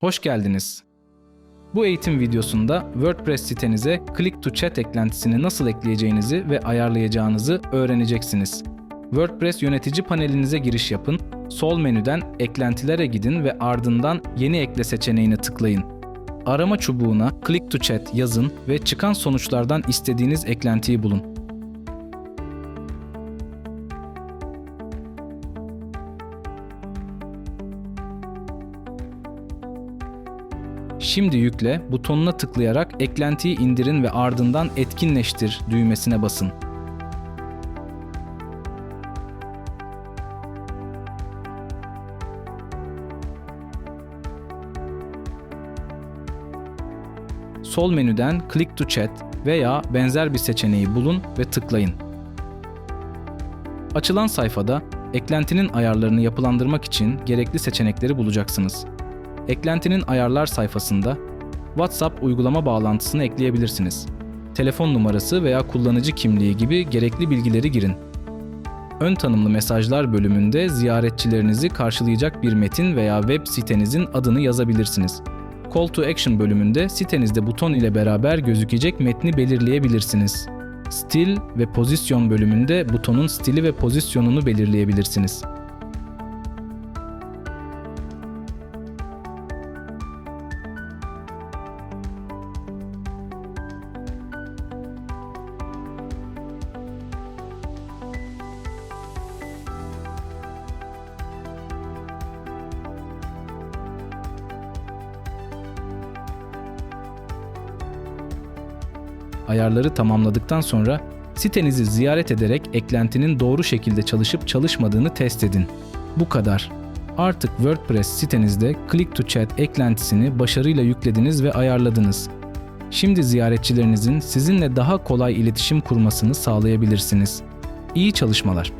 Hoş geldiniz. Bu eğitim videosunda WordPress sitenize Click to Chat eklentisini nasıl ekleyeceğinizi ve ayarlayacağınızı öğreneceksiniz. WordPress yönetici panelinize giriş yapın, sol menüden eklentilere gidin ve ardından yeni ekle seçeneğine tıklayın. Arama çubuğuna Click to Chat yazın ve çıkan sonuçlardan istediğiniz eklentiyi bulun. Şimdi yükle butonuna tıklayarak eklentiyi indirin ve ardından etkinleştir düğmesine basın. Sol menüden Click to Chat veya benzer bir seçeneği bulun ve tıklayın. Açılan sayfada eklentinin ayarlarını yapılandırmak için gerekli seçenekleri bulacaksınız. Eklentinin ayarlar sayfasında WhatsApp uygulama bağlantısını ekleyebilirsiniz. Telefon numarası veya kullanıcı kimliği gibi gerekli bilgileri girin. Ön tanımlı mesajlar bölümünde ziyaretçilerinizi karşılayacak bir metin veya web sitenizin adını yazabilirsiniz. Call to Action bölümünde sitenizde buton ile beraber gözükecek metni belirleyebilirsiniz. Stil ve pozisyon bölümünde butonun stili ve pozisyonunu belirleyebilirsiniz. Ayarları tamamladıktan sonra sitenizi ziyaret ederek eklentinin doğru şekilde çalışıp çalışmadığını test edin. Bu kadar. Artık WordPress sitenizde Click to Chat eklentisini başarıyla yüklediniz ve ayarladınız. Şimdi ziyaretçilerinizin sizinle daha kolay iletişim kurmasını sağlayabilirsiniz. İyi çalışmalar.